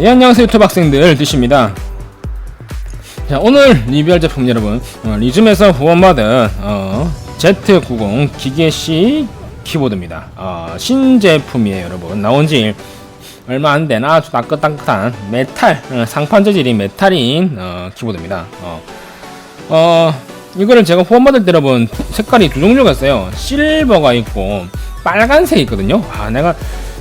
예, 안녕하세요 유튜브 학생들. 드십니다. 자 오늘 리뷰할 제품 여러분 어, 리즘에서 후원받은 어, Z90 기계식 키보드입니다. 어, 신제품이에요 여러분. 나온지 얼마 안된 아주 따끈따끈한 메탈 어, 상판 재질이 메탈인 어, 키보드입니다. 어, 어 이거를 제가 후원받을 때 여러분 색깔이 두 종류가 있어요. 실버가 있고 빨간색이 있거든요. 아 내가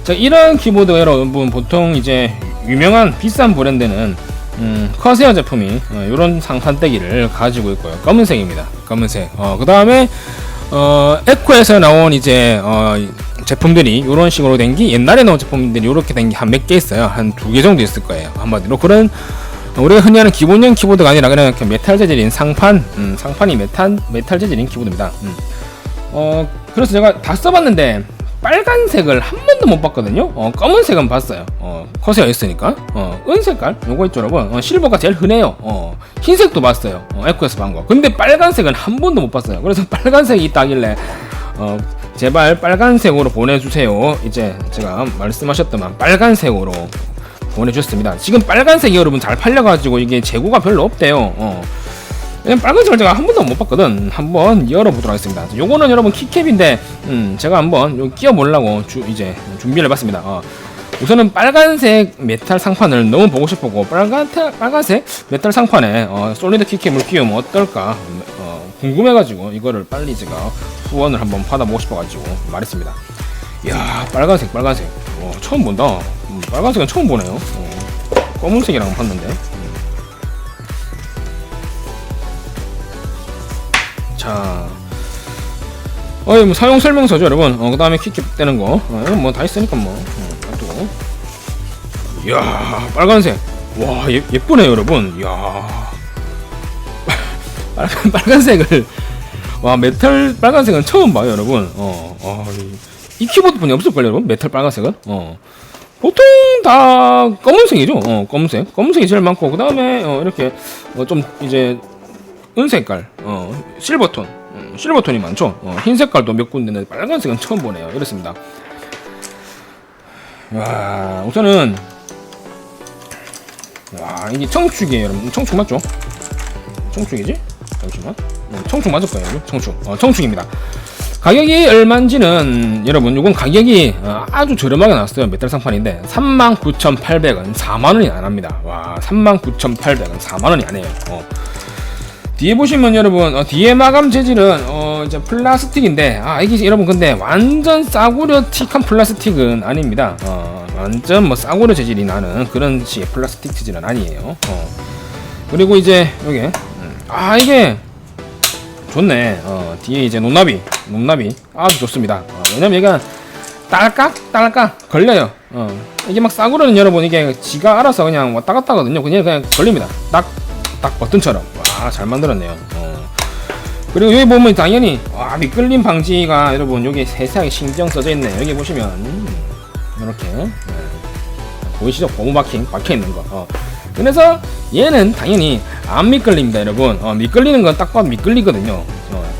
자, 이런 키보드 여러분 보통 이제 유명한 비싼 브랜드는 음, 커세어 제품이 어, 이런 상판대기를 가지고 있고요. 검은색입니다. 검은색. 어, 그 다음에 어, 에코에서 나온 이제 어, 제품들이 이런 식으로 된 게 옛날에 나온 제품들이 이렇게 된 게 한 몇 개 있어요. 한 두 개 정도 있을 거예요. 한마디로 그런 우리가 흔히 하는 기본형 키보드가 아니라 그냥 이렇게 메탈 재질인 상판, 음, 상판이 메탈 메탈 재질인 키보드입니다. 음. 어, 그래서 제가 다 써봤는데 빨간색을 한 번도 못 봤거든요. 어, 검은색은 봤어요. 어, 커세어 있으니까. 어, 은색깔 요거 있죠, 여러분. 어, 실버가 제일 흔해요. 어, 흰색도 봤어요. 어, 에코에서 본 거. 근데 빨간색은 한 번도 못 봤어요. 그래서 빨간색이 있다길래 어, 제발 빨간색으로 보내주세요. 이제 제가 말씀하셨더만 빨간색으로 보내주셨습니다. 지금 빨간색이 여러분 잘 팔려가지고 이게 재고가 별로 없대요. 어. 그냥 빨간 색을 제가 한 번도 못 봤거든. 한번 열어보도록 하겠습니다. 요거는 여러분 키캡인데, 음, 제가 한번 요 끼워보려고 주, 이제 준비를 해봤습니다. 어. 우선은 빨간색 메탈 상판을 너무 보고 싶었고, 빨간, 빨간색 메탈 상판에 어, 솔리드 키캡을 끼우면 어떨까 어, 궁금해가지고 이거를 빨리 제가 후원을 한번 받아보고 싶어가지고 말했습니다. 이야, 빨간색, 빨간색. 어, 처음 본다. 음, 빨간색은 처음 보네요. 어, 검은색이랑 봤는데. 자, 어, 뭐 사용 설명서죠, 여러분. 어, 그 다음에 킥캡 되는 거. 어, 이건 뭐 다 있으니까 뭐. 어, 놔두고. 이야, 빨간색. 와, 예, 예쁘네요, 여러분. 이야. 빨간, 빨간색을. 와, 메탈 빨간색은 처음 봐요, 여러분. 어, 어, 이, 이 키보드뿐이 없을걸요, 여러분? 메탈 빨간색은? 어. 보통 다 검은색이죠. 어, 검은색. 검은색이 제일 많고, 그 다음에, 어, 이렇게, 어, 좀, 이제, 은색깔, 어, 실버톤, 음, 실버톤이 많죠. 어, 흰 색깔도 몇 군데인데 빨간색은 처음 보네요. 이렇습니다. 와, 우선은 와 이게 청축이에요, 여러분. 청축 맞죠? 청축이지? 잠시만. 음, 청축 맞을 거예요, 여러분. 청축. 어, 청축입니다. 가격이 얼마인지는 여러분 이건 가격이 어, 아주 저렴하게 나왔어요 메탈 상판인데 39,800원 4만원이 안 합니다 와 39,800원 4만원이 안 해요 어. 뒤에 보시면 여러분 어, 뒤에 마감 재질은 어, 이제 플라스틱인데 아 이게 여러분 근데 완전 싸구려 틱한 플라스틱은 아닙니다. 어, 완전 뭐 싸구려 재질이 나는 그런 식의 플라스틱 재질은 아니에요. 어. 그리고 이제 여기 음, 아 이게 좋네. 어, 뒤에 이제 높나비 높나비 아주 좋습니다. 어, 왜냐면 얘가 딸깍 딸깍 걸려요. 어. 이게 막 싸구려는 여러분 이게 지가 알아서 그냥 왔다 갔다 하거든요. 그냥 그냥 걸립니다. 딱딱 버튼처럼. 와, 잘 만들었네요. 어. 그리고 여기 보면 당연히 와, 미끌림 방지가 여러분 여기 세세하게 신경 써져 있네. 여기 보시면 음, 이렇게 네. 보이시죠? 고무 박힌 박혀 있는 거. 어. 그래서 얘는 당연히 안 미끌립니다, 여러분. 어, 미끌리는 건 딱 봐도 미끌리거든요. 어.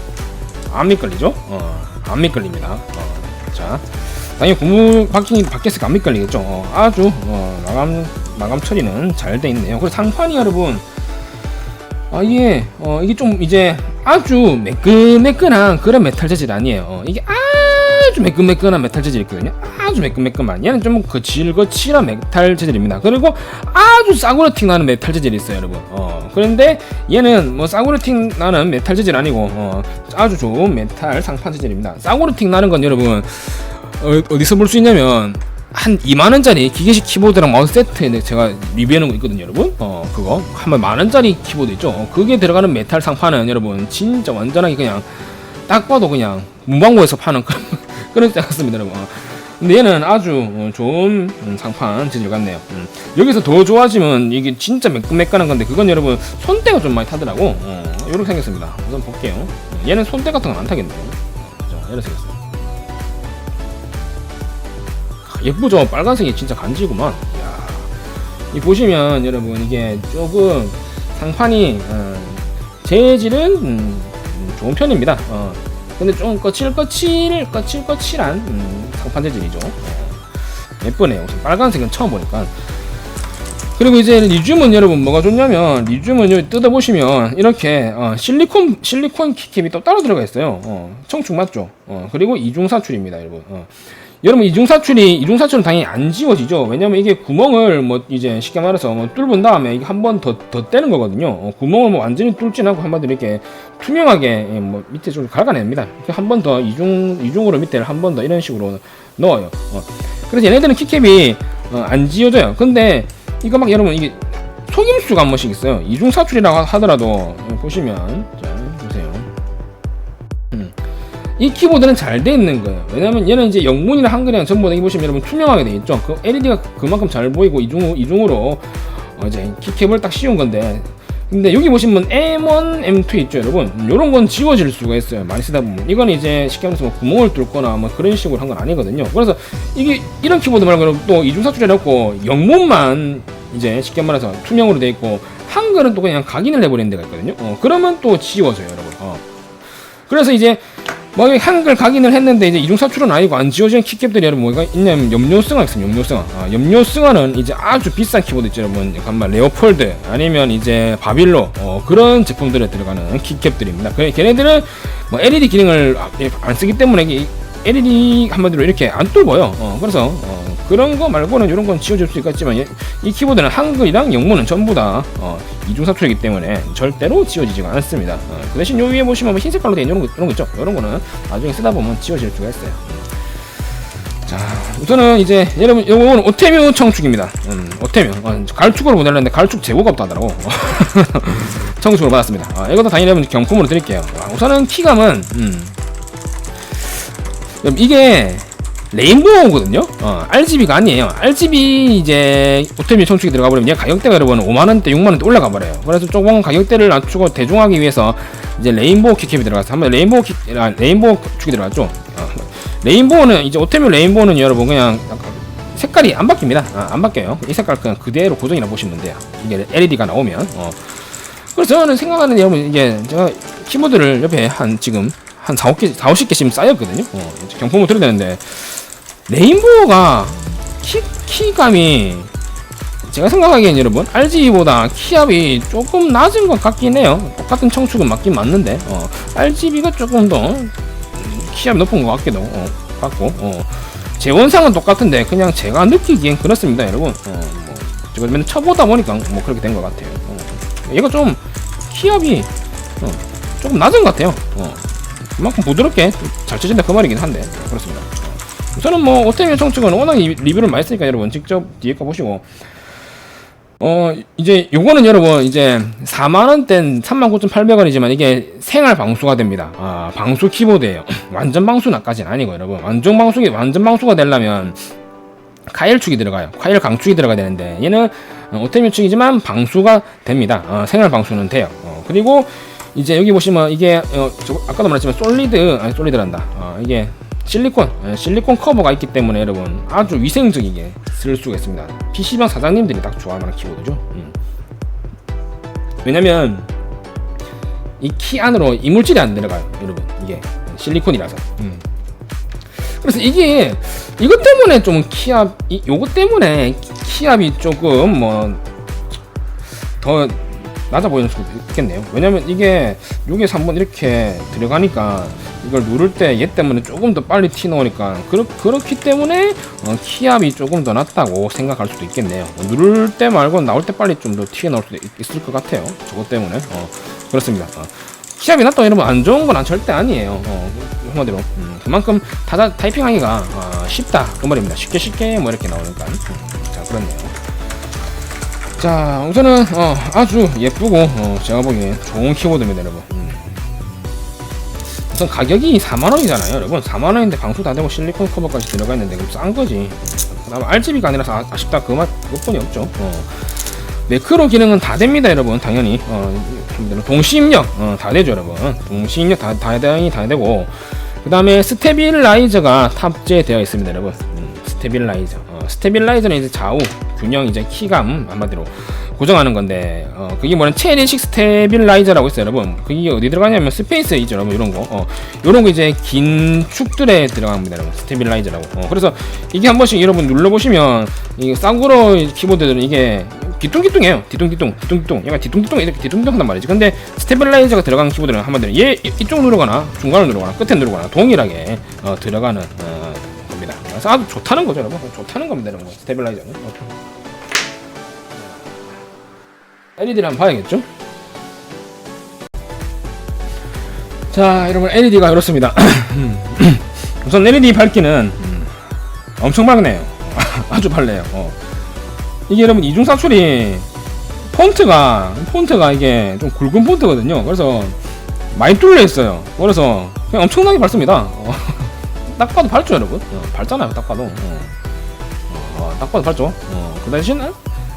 안 미끌리죠? 어, 안 미끌립니다. 어. 자, 당연히 고무 박힌 박혔으니까 안 미끌리겠죠. 어, 아주 어, 마감 마감 처리는 잘 돼 있네요. 그리고 상판이 여러분. 아 이게 어 이게 좀 이제 아주 매끈매끈한 그런 메탈 재질 아니에요. 어, 이게 아주 매끈매끈한 메탈 재질이 있거든요. 아주 매끈매끈한 얘는 좀 거칠거칠한 메탈 재질입니다. 그리고 아주 싸구려틱 나는 메탈 재질이 있어요, 여러분. 어 그런데 얘는 뭐 싸구려틱 나는 메탈 재질 아니고 어, 아주 좋은 메탈 상판 재질입니다. 싸구려틱 나는 건 여러분 어, 어디서 볼 수 있냐면 한 2만원짜리 기계식 키보드랑 마우스 세트에 제가 리뷰해놓은 거 있거든요 여러분. 어 그거. 한번 만원짜리 키보드 있죠? 어, 그게 들어가는 메탈 상판은 여러분 진짜 완전하게 그냥 딱 봐도 그냥 문방구에서 파는 그런 그런 때 같습니다 여러분. 어. 근데 얘는 아주 어, 좋은 음, 상판 재질 같네요. 음. 여기서 더 좋아지면 이게 진짜 매끈매끈한 건데 그건 여러분 손때가 좀 많이 타더라고. 어, 이렇게 생겼습니다. 우선 볼게요. 얘는 손때 같은 건 안 타겠네요 자 이렇게 생겼어요 예쁘죠? 빨간색이 진짜 간지구만. 이야. 이 보시면 여러분 이게 조금 상판이 어, 재질은 음, 음, 좋은 편입니다. 어. 근데 좀 거칠거칠 거칠거칠한 음, 상판 재질이죠. 어. 예쁘네요. 우선 빨간색은 처음 보니까 그리고 이제 리튬은 여러분 뭐가 좋냐면 리튬은 여기 뜯어보시면 이렇게 어, 실리콘 실리콘 키캡이 또 따로 들어가 있어요. 어, 청축 맞죠? 어, 그리고 이중 사출입니다, 여러분. 어. 여러분 이중사출이 이중사출은 당연히 안 지워지죠. 왜냐면 이게 구멍을 뭐 이제 쉽게 말해서 뭐 뚫은 다음에 이게 한 번 더더 떼는 거거든요. 어, 구멍을 뭐 완전히 뚫진 않고 한마디로 이렇게 투명하게 예, 뭐 밑에 좀 갉아냅니다. 한 번 더 이중 이중으로 밑에를 한 번 더 이런 식으로 넣어요. 어. 그래서 얘네들은 키캡이 어, 안 지워져요. 근데 이거 막 여러분 이게 속임수가 한 번씩 있어요. 이중사출이라고 하더라도 보시면 자. 이 키보드는 잘 돼 있는 거예요. 왜냐면 얘는 이제 영문이나 한글이랑 전부 다 여기 보시면 여러분 투명하게 돼 있죠. 그 LED가 그만큼 잘 보이고 이중 이중으로 어 이제 키캡을 딱 씌운 건데. 근데 여기 보시면 M1, M2 있죠, 여러분. 요런 건 지워질 수가 있어요. 많이 쓰다 보면. 이건 이제 쉽게 말해서 뭐 구멍을 뚫거나 뭐 그런 식으로 한 건 아니거든요. 그래서 이게 이런 키보드 말고는 또 이중사출이라고 영문만 이제 쉽게 말해서 투명으로 돼 있고 한글은 또 그냥 각인을 해버리는 데가 있거든요. 어, 그러면 또 지워져요, 여러분. 어. 그래서 이제 뭐 한글 각인을 했는데 이제 이중 사출은 아니고 안 지워진 키캡들이 여러분 뭐가 있냐면 염료승화 있습니다. 염료승화. 아, 염료승화는 이제 아주 비싼 키보드 있죠, 여러분. 간만 레오폴드 아니면 이제 바빌로 어, 그런 제품들에 들어가는 키캡들입니다. 그 걔네들은 뭐 LED 기능을 안 쓰기 때문에 LED 한마디로 이렇게 안 뚫어요. 어, 그래서 어, 그런 거 말고는 이런 건 지워질 수 있겠지만 얘- 이 키보드는 한글이랑 영문은 전부 다 어, 이중사출이기 때문에 절대로 지워지지가 않습니다. 어, 그 대신 요 위에 보시면 뭐 흰 색깔로 된 이런 거, 이런 거 있죠. 이런 거는 나중에 쓰다 보면 지워질 수가 있어요. 자, 우선은 이제 여러분 요거는 오테뮤 청축입니다. 음, 오테뮤 어, 갈축으로 보내려는데 갈축 재고가 없다더라고. 청축으로 받았습니다. 아, 이것도 당연히 여러분 경품으로 드릴게요. 아, 우선은 키감은 음, 이게 레인보우거든요. 어, RGB가 아니에요. RGB 이제 오테미 청축이 들어가 버리면 얘 가격대가 여러분 5만 원대, 6만 원대 올라가 버려요. 그래서 조금 가격대를 낮추고 대중하기 위해서 이제 레인보우 키캡이 들어가서 한번 레인보우 키, 아, 레인보우 축이 들어갔죠. 어, 레인보우는 이제 오테미 레인보우는 여러분 그냥 색깔이 안 바뀝니다. 아, 안 바뀌어요. 이 색깔 그냥 그대로 고정이라 보시면 돼요. 이게 LED가 나오면. 어. 그래서 저는 생각하는 여러분 이게 제가 키보드를 옆에 한 지금 한 4, 5개, 4, 50개씩 쌓였거든요. 어, 경품을 드려야 되는데 레인보우가 키, 키감이 제가 생각하기엔 여러분 RGB보다 키압이 조금 낮은 것 같긴 해요. 똑같은 청축은 맞긴 맞는데 어, RGB가 조금 더 음, 키압이 높은 것 같기도 어, 같고 어. 재원상은 똑같은데 그냥 제가 느끼기엔 그렇습니다, 여러분. 어, 뭐, 제가 맨날 쳐보다 보니까 뭐 그렇게 된 것 같아요. 어. 얘가 좀 키압이 어, 조금 낮은 것 같아요. 어. 그만큼 부드럽게 잘 쳐진다 그 말이긴 한데 그렇습니다. 어. 저는 뭐 오테미 청축은 워낙 이- 리뷰를 많이 했으니까 여러분 직접 뒤에 거 보시고. 어 이제 요거는 여러분 이제 4만원대 39,800원이지만 이게 생활 방수가 됩니다. 아 방수 키보드예요. 완전 방수 나까지는 아니고 여러분. 완전 방수기 완전 방수가 되려면 카일 축이 들어가요. 카일 강축이 들어가야 되는데 얘는 어, 오테미 축이지만 방수가 됩니다. 어, 생활 방수는 돼요. 어, 그리고 이제 여기 보시면 이게 어, 저, 아까도 말했지만 솔리드 아니 솔리드란다. 어, 이게 실리콘 예, 실리콘 커버가 있기 때문에 여러분 아주 위생적이게 쓸 수가 있습니다 PC방 사장님들이 딱 만한 키보드죠 음. 왜냐면 이 키 안으로 이물질이 안 들어가요 여러분 이게 실리콘이라서 음. 그래서 이게 이것 때문에 좀 키압 이 요것 때문에 키압이 조금 뭐 더 낮아 보이는 수도 있겠네요. 왜냐면 이게 여기에서 한번 이렇게 들어가니까 이걸 누를 때 얘 때문에 조금 더 빨리 티 나오니까 그렇, 그렇기 때문에 어, 키압이 조금 더 낮다고 생각할 수도 있겠네요. 어, 누를 때 말고 나올 때 빨리 좀더티 나올 수도 있, 있을 것 같아요. 저것 때문에 어, 그렇습니다. 어. 키압이 낮다 여러분 안 좋은 건 절대 아니에요. 어, 한마디로 음, 그만큼 타자, 타이핑하기가 어, 쉽다 그 말입니다. 쉽게 쉽게 뭐 이렇게 나오니까 음, 자 그렇네요. 자 우선은 어, 아주 예쁘고 어, 제가 보기엔 좋은 키보드입니다 여러분 음. 우선 가격이 4만원이잖아요 여러분. 4만원인데 방수 다 되고 실리콘 커버까지 들어가 있는데 그럼 싼 거지. 그 다음 RGB가 아니라서 아, 아쉽다. 그맛 그것뿐이 없죠. 어. 매크로 기능은 다 됩니다 여러분. 당연히. 어, 동시입력. 어, 다 되죠 여러분. 동시입력 다, 다, 당연히 다 되고. 그 다음에 스테빌라이저가 탑재되어 있습니다 여러분. 음, 스테빌라이저. 어, 스테빌라이저는 이제 좌우 균형 이제 키감 한마디로 고정하는 건데 어, 그게 뭐냐 체리식 스테빌라이저라고 있어요 여러분 그게 어디 들어가냐면 스페이스이죠 여러분 이런 거 어, 이런 거 이제 긴 축들에 들어갑니다 여러분 스테빌라이저라고 어, 그래서 이게 한 번씩 여러분 눌러보시면 이 싸구려 키보드들은 이게 뒤뚱뒤뚱해요. 뒤뚱뒤뚱, 뒤뚱뒤뚱. 얘가 뒤뚱뒤뚱 이렇게 뒤뚱뒤뚱 한단 말이지. 근데 스테빌라이저가 들어간 키보드는 한마디로 얘 이- 이쪽 누르거나 중간을 누르거나 끝에 누르거나 동일하게 어, 들어가는 어, 겁니다. 그래서 아주 좋다는 거죠, 여러분. 좋다는 겁니다, 여러분. 스테빌라이저는. LED를 한번 봐야겠죠? 자, 여러분 LED가 이렇습니다. 우선 LED 밝기는 음, 엄청 밝네요. 아주 밝네요. 어. 이게 여러분 이중 사출이 폰트가 폰트가 이게 좀 굵은 폰트거든요. 그래서 많이 뚫려 있어요. 그래서 그냥 엄청나게 밝습니다. 어. 딱 봐도 밝죠, 여러분. 어, 밝잖아요, 딱 봐도. 어. 어, 딱 봐도 밝죠. 어, 그 대신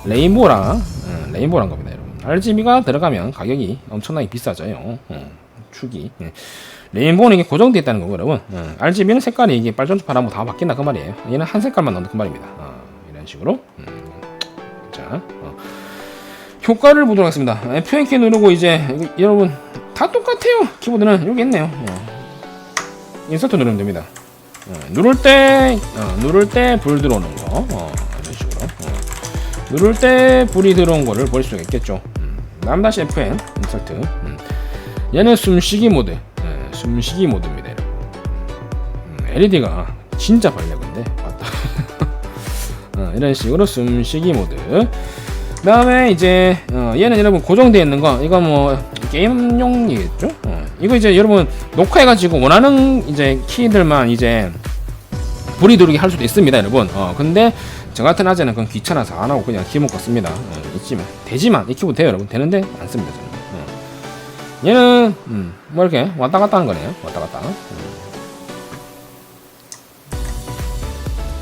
레인보우랑 어, 레인보우란 겁니다, 여러분. RGB가 들어가면 가격이 엄청나게 비싸져요. 어, 축이. 예. 레인보우는 이게 고정되어 있다는 거고, 여러분. 어, RGB는 색깔이 이게 빨간색, 파란색 다 바뀐다 그 말이에요. 얘는 한 색깔만 넣는 그 말입니다. 어, 이런 식으로. 음. 자, 어. 효과를 보도록 하겠습니다. F1키 누르고 이제 여러분 다 똑같아요. 키보드는 여기 있네요. 어. 인서트 누르면 됩니다. 어, 누를 때 어, 누를 때 불 들어오는 거 어. 누를 때 불이 들어온 거를 볼 수가 있겠죠. 음. 남다시 FN 인서트. 음. 얘는 숨쉬기 모드. 예, 숨쉬기 모드입니다. 여러분. 음, LED가 진짜 근데 맞다. 어, 이런 식으로 숨쉬기 모드. 그 다음에 이제 어, 얘는 여러분 고정되어 있는 거 이거 뭐 게임용이겠죠? 어, 이거 이제 여러분 녹화해가지고 원하는 이제 키들만 이제 불이 들어오게 할 수도 있습니다, 여러분. 어, 근데 저 같은 아재는 그건 귀찮아서 안 하고 그냥 키모드 씁니다. 어, 있지만 되지만 이 키보드 돼요, 여러분. 되는데 안 씁니다, 저는. 어. 얘는 음, 뭐 이렇게 왔다 갔다 하는 거네요. 왔다 갔다. 음.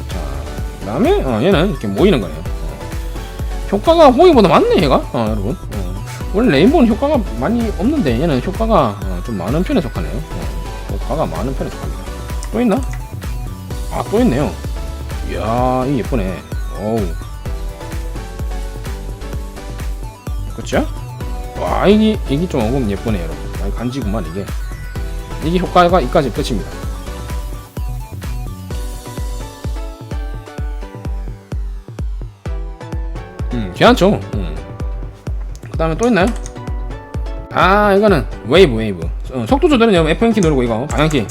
자, 그다음에 어, 얘는 이렇게 모이는 거네요. 어. 효과가 호기보다 많네 얘가 어, 여러분 어. 원래 레인보우는 효과가 많이 없는데 얘는 효과가 어, 좀 많은 편에 속하네요 어, 효과가 많은 편에 속합니다 또 있나? 아 또 있네요 이야 이게 예쁘네 어우 그쵸? 와 이게 이게 좀 어금 예쁘네 여러분 아, 간지구만 이게 이게 효과가 이까지 끝입니다 음, 괜찮죠. 음. 그 다음에 또 있나요? 아, 이거는 웨이브, 웨이브. 어, 속도 조절은 여러분 F1키 누르고 이거 방향키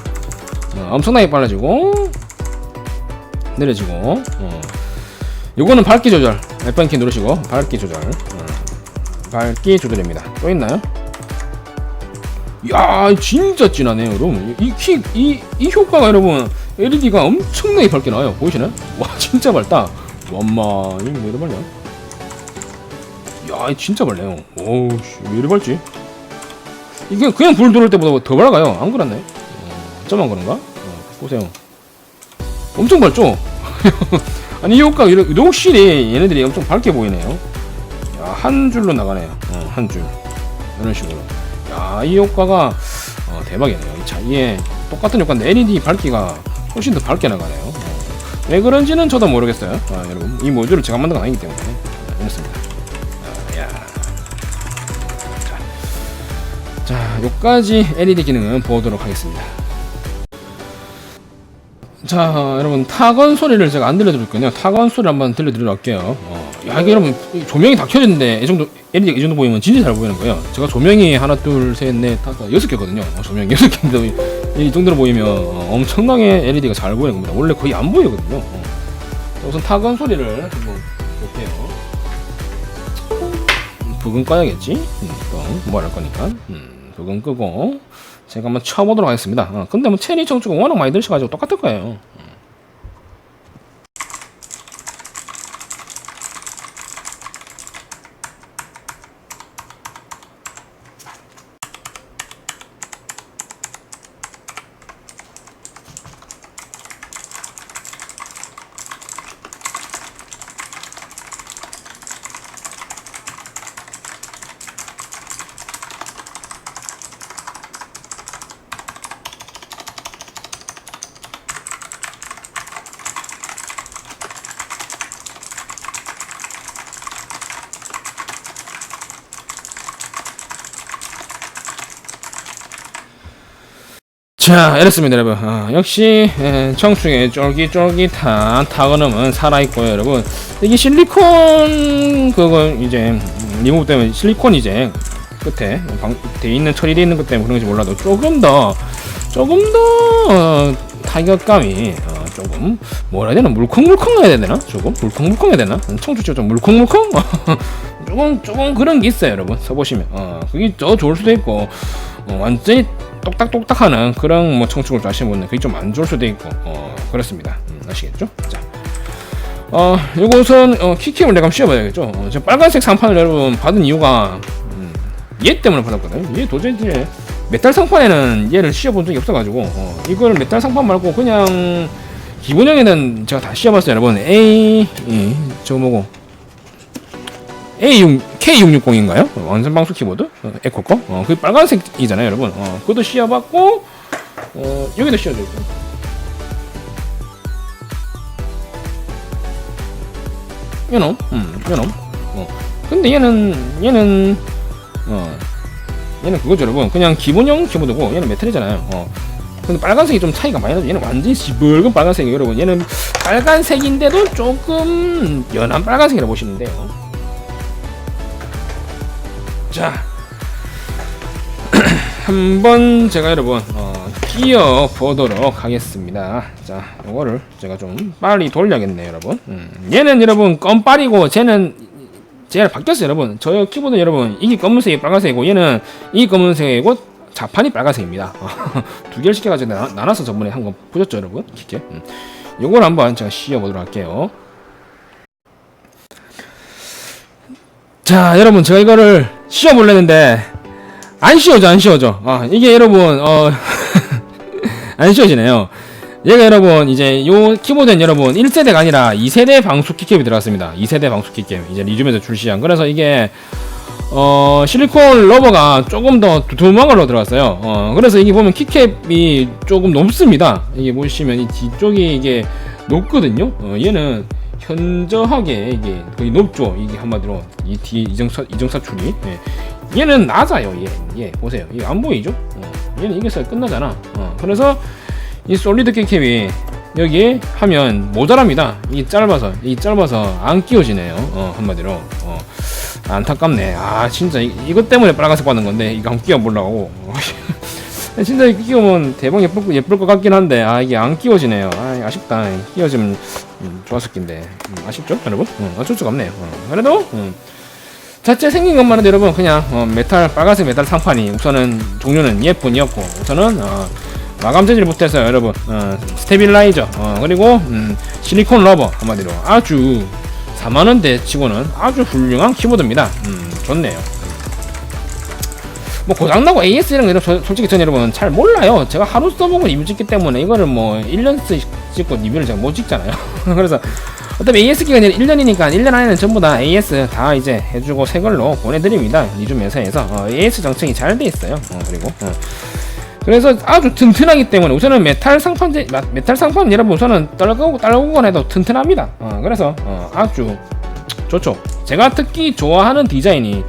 어, 엄청나게 빨라지고 느려지고. 어. 요거는 밝기 조절. F1키 누르시고 밝기 조절. 어. 밝기 조절입니다. 또 있나요? 야, 진짜 진하네요, 여러분. 이 키, 이, 이 효과가 여러분 LED가 엄청나게 밝게 나와요. 보이시나요? 와, 진짜 밝다. 엄마, 이거 왜 이렇게 밝냐? 야, 진짜 밝네요. 오우, 씨, 왜 이리 밝지? 이게 그냥 불 들어올 때보다 더 밝아요. 안 그렇네? 어, 어쩌면 그런가? 어, 보세요. 엄청 밝죠? 아니, 이 효과, 이렇게, 확실히 얘네들이 엄청 밝게 보이네요. 야, 한 줄로 나가네요. 어, 한 줄. 이런 식으로. 야, 이 효과가, 어, 대박이네요. 이 차, 이게 똑같은 효과인데 LED 밝기가 훨씬 더 밝게 나가네요. 어, 왜 그런지는 저도 모르겠어요. 아, 여러분. 이 모듈을 제가 만든 건 아니기 때문에. 아, 이렇습니다. 야. 자, 자, 요까지 LED 기능은 보도록 하겠습니다. 자, 여러분 타건 소리를 제가 안 들려드릴 거예요. 타건 소리 한번 들려드리러 갈게요. 어, 야, 이게 여러분 이 조명이 다 켜졌는데 이 정도 LED 이 정도 보이면 진짜 잘 보이는 거예요. 제가 조명이 하나, 둘, 셋, 넷, 다섯, 여섯 개거든요. 어, 조명이 여섯 개인데 이 정도로 보이면 어, 엄청나게 LED가 잘 보이는 겁니다. 원래 거의 안 보이거든요. 어. 자, 우선 타건 소리를 한번 볼게요. 부근 꺼야겠지? 음, 또 뭐할 거니까. 음, 부근 끄고 제가 한번 쳐보도록 하겠습니다. 어, 근데 뭐 체리 청주가 워낙 많이 들으셔가지고 똑같을 거예요. 자, 이렇습니다, 여러분. 어, 역시 에, 청충의 쫄깃쫄깃한 타건음은 살아있고요, 여러분. 이게 실리콘 그거 이제 음, 리모브 때문에 실리콘 이제 끝에 방, 돼 있는 처리돼 있는 것 때문에 그런지 몰라도 조금 더 조금 더 어, 타격감이 어, 조금 뭐라 해야 되나? 물컹물컹 해야 되나? 조금 물컹물컹 해야 되나? 청주쪽 좀 물컹물컹? 조금 조금 그런 게 있어요 여러분. 써보시면. 어, 그게 더 좋을 수도 있고 어, 완전히 똑딱똑딱하는 그런 뭐 청축을 좋아하시는 분은 그게 좀 안 좋을 수도 있고 어, 그렇습니다 음, 아시겠죠 자 어, 요것은 어, 키캠을 내가 한번 씌워봐야겠죠. 어, 저 빨간색 상판을 여러분 받은 이유가 음, 얘 때문에 받았거든요. 얘 도저히 이제 메탈 상판에는 얘를 씌워본 적이 없어가지고 어, 이걸 메탈 상판 말고 그냥 기본형에는 제가 다 씌워봤어요, 여러분. A 이, 저거 뭐고 A6 K660인가요? 완전 방수 키보드 어, 에코 거. 어, 그 빨간색이잖아요, 여러분. 어, 그것도 씌워봤고 어, 여기도 있고. 요놈, 음, 요놈. 어. 근데 얘는 얘는 어 얘는 그거죠, 여러분. 그냥 기본형 키보드고 얘는 메탈이잖아요. 어. 근데 빨간색이 좀 차이가 많이 나죠. 얘는 완전히 시뻘건 빨간색이에요, 여러분. 얘는 빨간색인데도 조금 연한 빨간색이라고 보시면 돼요. 자, 한번 제가 여러분 어, 끼워 보도록 하겠습니다. 자, 이거를 제가 좀 빨리 돌려야겠네요, 여러분. 음, 얘는 여러분 껌빨이고 쟤는 쟤가 바뀌었어요, 여러분. 저 키보드 여러분 이게 검은색이 빨간색이고 얘는 이 검은색이고 자판이 빨간색입니다. 두 개를 시켜가지고 나, 나눠서 저번에 한 거 보셨죠, 여러분? 기계. 음. 요걸 한번 제가 씌워 보도록 할게요. 자, 여러분 제가 이거를 씌워 보려는데 안 씌워져, 안 씌워져. 아, 이게 여러분 어. 안 씌워지네요. 얘가 여러분 이제 요 키보드는 여러분 1세대가 아니라 2세대 방수 키캡이 들어갔습니다. 2세대 방수 키캡 이제 리즘에서 출시한 그래서 이게 어 실리콘 러버가 조금 더 두툼한 걸로 들어갔어요. 어 그래서 이게 보면 키캡이 조금 높습니다. 이게 보시면 이 뒤쪽이 이게 높거든요. 어 얘는 현저하게 이게 거의 높죠. 이게 한마디로 이 뒤에 이정사 이정사출이 예. 얘는 낮아요. 얘, 얘 보세요. 이게 안 보이죠? 어, 얘는 이게서 끝나잖아. 어, 그래서 이 솔리드 키캡이 여기 하면 모자랍니다. 이게 짧아서 이 짧아서 안 끼워지네요. 어, 한마디로 어, 안타깝네. 아 진짜 이, 이것 때문에 빨간색 받는 건데 이거 한번 끼워 보려고. 진짜 이거 끼우면 대박 예쁠 거- 예쁠 것 같긴 한데 아 이게 안 끼워지네요. 아 아쉽다. 끼워지면 음, 좋았을 텐데 음, 아쉽죠, 여러분? 음, 어쩔 수가 없네요. 어, 그래도 음, 자체 생긴 것만 해도 여러분 그냥 어, 메탈 빨간색 메탈 상판이 우선은 종류는 예쁜이었고 우선은 어, 마감 재질부터 해서 여러분 어, 스테빌라이저 어, 그리고 음, 실리콘 러버 한마디로 아주 4만원대 치고는 아주 훌륭한 키보드입니다 음, 좋네요 뭐 고장나고 AS 이런 거 이런 저- 솔직히 전 여러분 잘 몰라요 제가 하루 써보고 리뷰 찍기 때문에 이거를 뭐 1년 쓰 찍고 리뷰를 제가 못 찍잖아요 그래서 어차피 AS 기간이 1년이니까 1년 안에는 전부 다 AS 다 이제 해주고 새 걸로 보내드립니다 리즘 회사에서 어, AS 정책이 잘 돼 있어요 어, 그리고 어. 그래서 아주 튼튼하기 때문에 우선은 메탈 상판 제- 마- 메탈 상판 여러분 우선은 떨고 떨고건 해도 튼튼합니다. 어, 그래서 어, 아주 좋죠. 제가 특히 좋아하는 디자인이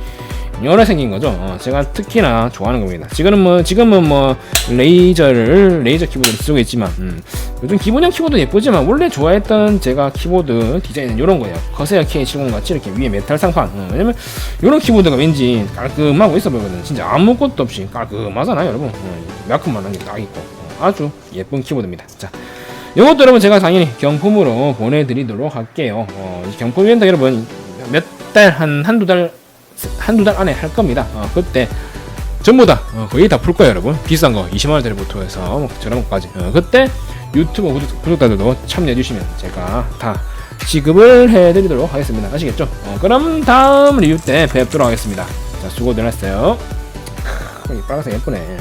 여러 생긴 거죠. 어, 제가 특히나 좋아하는 겁니다. 지금은 뭐 지금은 뭐 레이저를 레이저 키보드를 쓰고 있지만 음, 요즘 기본형 키보드 예쁘지만 원래 좋아했던 제가 키보드 디자인은 이런 거예요. 커세어 K70 같이 이렇게 위에 메탈 상판. 어, 왜냐면 이런 키보드가 왠지 깔끔하고 있어 보이거든. 진짜 아무것도 없이 깔끔하잖아요, 여러분. 어, 매콤한 게 딱 있고 어, 아주 예쁜 키보드입니다. 자. 이것도 여러분 제가 당연히 경품으로 보내드리도록 할게요. 어, 이 경품 이벤트 여러분 몇 달 한 한두 달 한두 달 안에 할 겁니다. 어, 그때 전부 다 어, 거의 다 풀 거예요, 여러분. 비싼 거 20만 원짜리부터 해서 저렴한 것까지. 어, 그때 유튜브 구독, 자들도 참여해 주시면 제가 다 지급을 해드리도록 하겠습니다. 아시겠죠? 어, 그럼 다음 리뷰 때 뵙도록 하겠습니다. 자, 수고들 했어요. 이 빨간색 예쁘네.